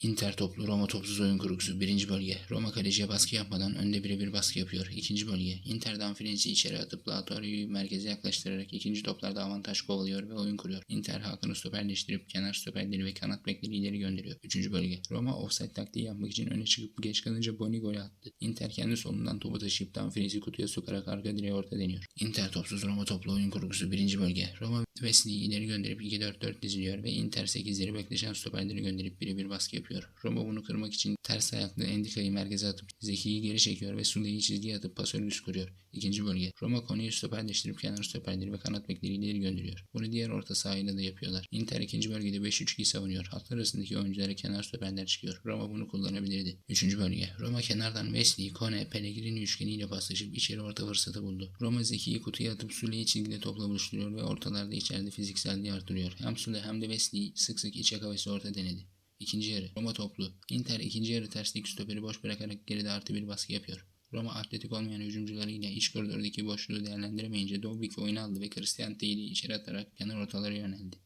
Inter toplu Roma topsuz oyun kurgusu 1. bölge. Roma kaleciye baskı yapmadan önde birebir baskı yapıyor. 2. bölge. Inter Danfrenzi içeri atıp Lautaro'yu merkeze yaklaştırarak ikinci toplarda avantaj kovalıyor ve oyun kuruyor. Inter Hakan'ı stoperleştirip kenar stoperleri ve kanat bekleri ileri gönderiyor. 3. bölge. Roma offside taktiği yapmak için öne çıkıp geç kalınca Boni golü attı. Inter kendi solundan topu taşıyıp Danfrenzi kutuya sokarak arka direğe orta deniyor. Inter topsuz Roma toplu oyun kurgusu 1. bölge. Roma Wesley'i ileri gönderip 2-4-4 diziliyor ve Inter 8'leri bekleşen stoperleri gönderip birebir baskı yapıyor. Roma bunu kırmak için ters ayaklı Endika'yı merkeze atıp Zeki'yi geri çekiyor ve Sule'yi çizgiye atıp pasörü üst kuruyor. İkinci bölge. Roma konuyu stoperleştirip kenar stoperleri ve kanat bekleri ileri gönderiyor. Bunu diğer orta sahayla da yapıyorlar. Inter ikinci bölgede 5-3-2 savunuyor. Hatlar arasındaki oyunculara kenar stoperler çıkıyor. Roma bunu kullanabilirdi. Üçüncü bölge. Roma kenardan Wesley, Kone, Pellegrini üçgeniyle paslaşıp içeri orta fırsatı buldu. Roma Zeki'yi kutuya atıp Sule'yi çizgide topla buluşturuyor ve ortalarda içeride fizikselliği artırıyor. Hem Sule hem de Wesley sık sık iç kavesi orta denedi. İkinci yarı. Roma toplu. Inter ikinci yarı tersteki stoperi boş bırakarak geride artı bir baskı yapıyor. Roma atletik olmayan hücumcularıyla iç koridordaki boşluğu değerlendiremeyince Dobik oyunu aldı ve Christian Teyli içeri atarak kenar ortalara yöneldi.